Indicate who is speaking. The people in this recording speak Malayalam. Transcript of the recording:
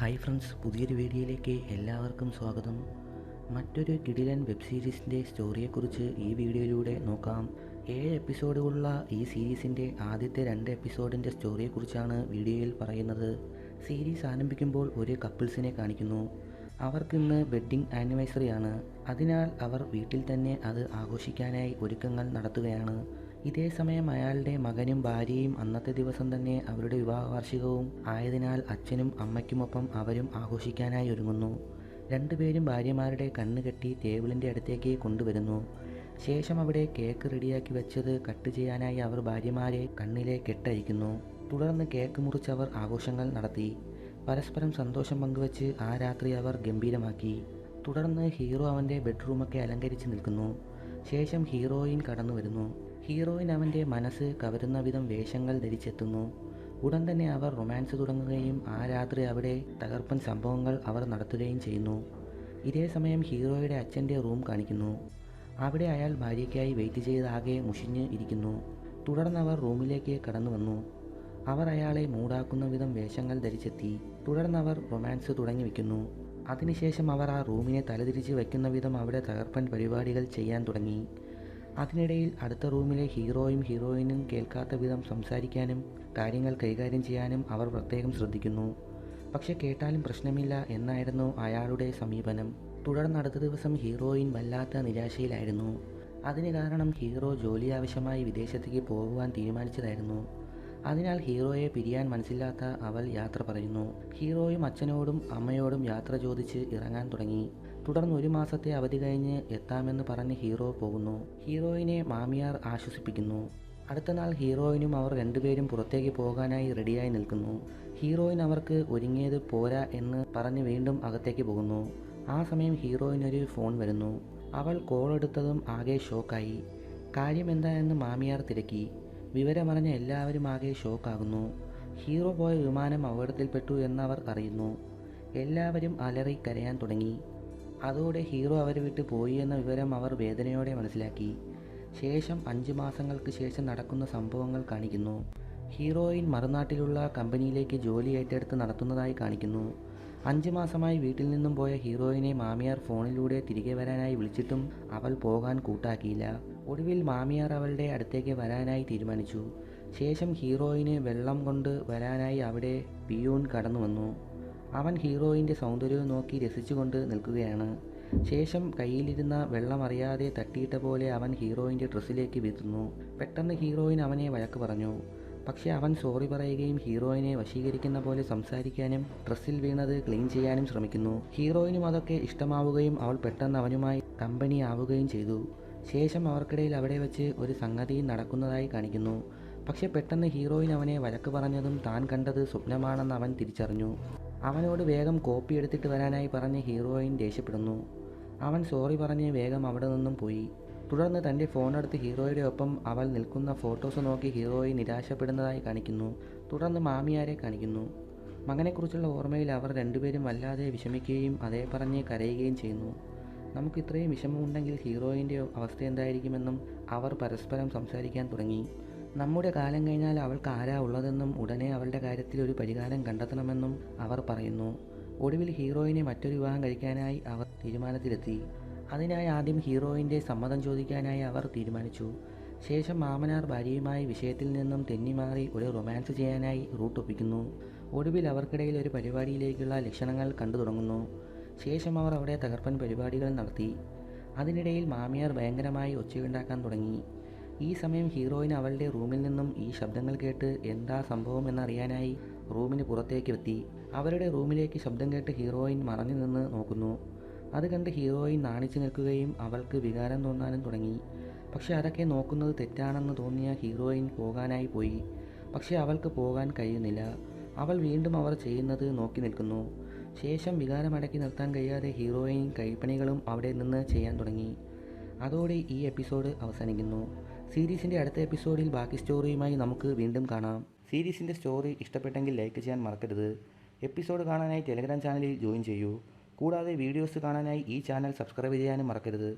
Speaker 1: ഹായ് ഫ്രണ്ട്സ് പുതിയൊരു വീഡിയോയിലേക്ക് എല്ലാവർക്കും സ്വാഗതം. മറ്റൊരു കിടിലൻ വെബ് സീരീസിന്റെ സ്റ്റോറിയെക്കുറിച്ച് ഈ വീഡിയോയിലൂടെ നോക്കാം. ഏഴ് എപ്പിസോഡുകളുള്ള ഈ സീരീസിന്റെ ആദ്യത്തെ രണ്ട് എപ്പിസോഡിന്റെ സ്റ്റോറിയെക്കുറിച്ചാണ് വീഡിയോയിൽ പറയുന്നത്. സീരീസ് ആരംഭിക്കുമ്പോൾ ഒരു കപ്പിൾസിനെ കാണിക്കുന്നു. അവർക്കിന്ന് വെഡ്ഡിംഗ് ആനിവേഴ്സറി ആണ് അതിനാൽ അവർ വീട്ടിൽ തന്നെ അത് ആഘോഷിക്കാനായി ഒരുക്കങ്ങൾ നടത്തുകയാണ്. ഇതേ സമയം അയാളുടെ മകനും ഭാര്യയും അന്നത്തെ ദിവസം തന്നെ അവരുടെ വിവാഹ വാർഷികവും ആയതിനാൽ അച്ഛനും അമ്മയ്ക്കുമൊപ്പം അവരും ആഘോഷിക്കാനായി ഒരുങ്ങുന്നു. രണ്ടുപേരും ഭാര്യമാരുടെ കണ്ണ് കെട്ടി ടേബിളിന്റെ അടുത്തേക്ക് കൊണ്ടുവരുന്നു. ശേഷം അവിടെ കേക്ക് റെഡിയാക്കി വെച്ചത് കട്ട് ചെയ്യാനായി അവർ ഭാര്യമാരെ കണ്ണിലെ കെട്ടഴിക്കുന്നു. തുടർന്ന് കേക്ക് മുറിച്ചവർ ആഘോഷങ്ങൾ നടത്തി. പരസ്പരം സന്തോഷം പങ്കുവച്ച് ആ രാത്രി അവർ ഗംഭീരമാക്കി. തുടർന്ന് ഹീറോ അവന്റെ ബെഡ്റൂമൊക്കെ അലങ്കരിച്ച് നിൽക്കുന്നു. ശേഷം ഹീറോയിൻ കടന്നു വരുന്നു. ഹീറോയിൻ അവന്റെ മനസ്സ് കവരുന്ന വിധം വേഷങ്ങൾ ധരിച്ചെത്തുന്നു. ഉടൻ തന്നെ അവർ റൊമാൻസ് തുടങ്ങുകയും ആ രാത്രി അവിടെ തകർപ്പൻ സംഭവങ്ങൾ അവർ നടത്തുകയും ചെയ്യുന്നു. ഇതേ സമയം ഹീറോയുടെ അച്ഛന്റെ റൂം കാണിക്കുന്നു. അവിടെ അയാൾ ഭാര്യയ്ക്കായി വെയിറ്റ് ചെയ്താകെ മുഷിഞ്ഞ് ഇരിക്കുന്നു. തുടർന്ന് അവർ റൂമിലേക്ക് കടന്നു വന്നു. അവർ അയാളെ മൂടാക്കുന്ന വിധം വേഷങ്ങൾ ധരിച്ചെത്തി. തുടർന്ന് അവർ റൊമാൻസ് തുടങ്ങി വയ്ക്കുന്നു. അതിനുശേഷം അവർ ആ റൂമിനെ തലതിരിച്ച് വയ്ക്കുന്ന വിധം അവിടെ തകർപ്പൻ പരിപാടികൾ ചെയ്യാൻ തുടങ്ങി. അതിനിടയിൽ അടുത്ത റൂമിലെ ഹീറോയും ഹീറോയിനും കേൾക്കാത്ത വിധം സംസാരിക്കാനും കാര്യങ്ങൾ കൈകാര്യം ചെയ്യാനും അവർ പ്രത്യേകം ശ്രദ്ധിക്കുന്നു. പക്ഷെ കേട്ടാലും പ്രശ്നമില്ല എന്നായിരുന്നു അയാളുടെ സമീപനം. തുടർന്ന് അടുത്ത ദിവസം ഹീറോയിൻ വല്ലാത്ത നിരാശയിലായിരുന്നു. അതിന് കാരണം ഹീറോ ജോലി ആവശ്യമായി വിദേശത്തേക്ക് പോകുവാൻ തീരുമാനിച്ചതായിരുന്നു. അതിനാൽ ഹീറോയെ പിരിയാൻ മനസ്സില്ലാത്ത അവൾ യാത്ര പറയുന്നു. ഹീറോയും അച്ഛനോടും അമ്മയോടും യാത്ര ചോദിച്ച് ഇറങ്ങാൻ തുടങ്ങി. തുടർന്ന് ഒരു മാസത്തെ അവധി കഴിഞ്ഞ് എത്താമെന്ന് പറഞ്ഞ് ഹീറോ പോകുന്നു. ഹീറോയിനെ മാമിയാർ ആശ്വസിപ്പിക്കുന്നു. അടുത്ത നാൾ ഹീറോയിനും അവർ രണ്ടുപേരും പുറത്തേക്ക് പോകാനായി റെഡിയായി നിൽക്കുന്നു. ഹീറോയിൻ അവർക്ക് ഒരുങ്ങിയത് പോരാ എന്ന് പറഞ്ഞ് വീണ്ടും അകത്തേക്ക് പോകുന്നു. ആ സമയം ഹീറോയിനൊരു ഫോൺ വരുന്നു. അവൾ കോൾ എടുത്തതും ആകെ ഷോക്കായി. കാര്യം എന്താണെന്ന് മാമിയാർ തിരക്കി. വിവരമറിഞ്ഞ എല്ലാവരും ആകെ ഷോക്കാകുന്നു. ഹീറോ പോയ വിമാനം അപകടത്തിൽപ്പെട്ടു എന്നവർ അറിയുന്നു. എല്ലാവരും അലറി കരയാൻ തുടങ്ങി. അതോടെ ഹീറോ അവരെ വിട്ട് പോയി എന്ന വിവരം അവർ വേദനയോടെ മനസ്സിലാക്കി. ശേഷം അഞ്ച് മാസങ്ങൾക്ക് ശേഷം നടക്കുന്ന സംഭവങ്ങൾ കാണിക്കുന്നു. ഹീറോയിൻ മറുനാട്ടിലുള്ള കമ്പനിയിലേക്ക് ജോലി ഏറ്റെടുത്ത് നടത്തുന്നതായി കാണിക്കുന്നു. അഞ്ച് മാസമായി വീട്ടിൽ നിന്നും പോയ ഹീറോയിനെ മാമിയാർ ഫോണിലൂടെ തിരികെ വരാനായി വിളിച്ചിട്ടും അവൾ പോകാൻ കൂട്ടാക്കിയില്ല. ഒടുവിൽ മാമിയാർ അവളുടെ അടുത്തേക്ക് വരാനായി തീരുമാനിച്ചു. ശേഷം ഹീറോയിന് വെള്ളം കൊണ്ട് വരാനായി അവിടെ പിയൂൺ കടന്നു വന്നു. അവൻ ഹീറോയിന്റെ സൗന്ദര്യവും നോക്കി രസിച്ചുകൊണ്ട് നിൽക്കുകയാണ്. ശേഷം കയ്യിലിരുന്ന വെള്ളം അറിയാതെ തട്ടിയിട്ട പോലെ അവൻ ഹീറോയിന്റെ ഡ്രസ്സിലേക്ക് വീഴ്ത്തുന്നു പെട്ടെന്ന് ഹീറോയിൻ അവനെ വഴക്ക് പറഞ്ഞു. പക്ഷേ അവൻ സോറി പറയുകയും ഹീറോയിനെ വശീകരിക്കുന്ന പോലെ സംസാരിക്കാനും ഡ്രസ്സിൽ വീണത് ക്ലീൻ ചെയ്യാനും ശ്രമിക്കുന്നു. ഹീറോയിനും അതൊക്കെ ഇഷ്ടമാവുകയും അവൾ പെട്ടെന്ന് അവനുമായി കമ്പനി ആവുകയും ചെയ്തു. ശേഷം അവർക്കിടയിൽ അവിടെ വെച്ച് ഒരു സംഗതി നടക്കുന്നതായി കാണിക്കുന്നു. പക്ഷെ പെട്ടെന്ന് ഹീറോയിൻ അവനെ വഴക്ക് പറഞ്ഞതും താൻ കണ്ടത് സ്വപ്നമാണെന്ന് അവൻ തിരിച്ചറിഞ്ഞു. അവനോട് വേഗം കോപ്പി എടുത്തിട്ട് വരാനായി പറഞ്ഞ് ഹീറോയിൻ ദേഷ്യപ്പെടുന്നു. അവൻ സോറി പറഞ്ഞ് വേഗം അവിടെ നിന്നും പോയി. തുടർന്ന് തന്റെ ഫോണെടുത്ത് ഹീറോയുടെ ഒപ്പം അവൾ നിൽക്കുന്ന ഫോട്ടോസ് നോക്കി ഹീറോയി നിരാശപ്പെടുന്നതായി കാണിക്കുന്നു. തുടർന്ന് മാമിയാരെ കാണിക്കുന്നു. മകനെക്കുറിച്ചുള്ള ഓർമ്മയിൽ അവർ രണ്ടുപേരും വല്ലാതെ വിഷമിക്കുകയും അതേ പറഞ്ഞ് കരയുകയും ചെയ്യുന്നു. നമുക്ക് ഇത്രയും വിഷമമുണ്ടെങ്കിൽ ഹീറോയിന്റെ അവസ്ഥ എന്തായിരിക്കുമെന്നും അവർ പരസ്പരം സംസാരിക്കാൻ തുടങ്ങി. നമ്മുടെ കാലം കഴിഞ്ഞാൽ അവൾക്ക് ആരാ ഉള്ളതെന്നും ഉടനെ അവളുടെ കാര്യത്തിൽ ഒരു പരിഹാരം കണ്ടെത്തണമെന്നും അവർ പറയുന്നു. ഒടുവിൽ ഹീറോയിനെ മറ്റൊരു വിവാഹം കഴിക്കാനായി അവർ തീരുമാനത്തിലെത്തി. അതിനായി ആദ്യം ഹീറോയിന്റെ സമ്മതം ചോദിക്കാനായി അവർ തീരുമാനിച്ചു. ശേഷം മാമനാർ ഭാര്യയുമായി വിഷയത്തിൽ നിന്നും തെന്നിമാറി ഒരു റൊമാൻസ് ചെയ്യാനായി റൂട്ട് ഒപ്പിക്കുന്നു. ഒടുവിൽ അവർക്കിടയിൽ ഒരു പരിപാടിയിലേക്കുള്ള ലക്ഷണങ്ങൾ കണ്ടു തുടങ്ങുന്നു. ശേഷം അവർ അവിടെ തകർപ്പൻ പരിപാടികൾ നടത്തി. അതിനിടയിൽ മാമിയാർ ഭയങ്കരമായി ഒച്ചയുണ്ടാക്കാൻ തുടങ്ങി. ഈ സമയം ഹീറോയിൻ അവളുടെ റൂമിൽ നിന്നും ഈ ശബ്ദങ്ങൾ കേട്ട് എന്താ സംഭവം എന്നറിയാനായി റൂമിന് പുറത്തേക്ക് എത്തി. അവരുടെ റൂമിലേക്ക് ശബ്ദം കേട്ട് ഹീറോയിൻ മറഞ്ഞു നിന്ന് നോക്കുന്നു. അത് കണ്ട് ഹീറോയിൻ നാണിച്ചു നിൽക്കുകയും അവൾക്ക് വികാരം തോന്നാനും തുടങ്ങി. പക്ഷെ അതൊക്കെ നോക്കുന്നത് തെറ്റാണെന്ന് തോന്നിയ ഹീറോയിൻ പോകാനായി പോയി. പക്ഷേ അവൾക്ക് പോകാൻ കഴിയുന്നില്ല. അവൾ വീണ്ടും അവർ ചെയ്യുന്നത് നോക്കി നിൽക്കുന്നു. ശേഷം വികാരമടക്കി നിർത്താൻ കഴിയാതെ ഹീറോയിൻ കൈപ്പണികളും അവിടെ നിന്ന് ചെയ്യാൻ തുടങ്ങി. അതോടെ ഈ എപ്പിസോഡ് അവസാനിക്കുന്നു. സീരീസിന്റെ അടുത്ത എപ്പിസോഡിൽ ബാക്കി സ്റ്റോറിയുമായി നമുക്ക് വീണ്ടും കാണാം. സീരീസിന്റെ സ്റ്റോറി ഇഷ്ടപ്പെട്ടെങ്കിൽ ലൈക്ക് ചെയ്യാൻ മറക്കരുത്. എപ്പിസോഡ് കാണാനായി ടെലഗ്രാം ചാനലിൽ ജോയിൻ ചെയ്യൂ. കൂടാതെ വീഡിയോസ് കാണാനായി ഈ ചാനൽ സബ്സ്ക്രൈബ് ചെയ്യാനും മറക്കരുത്.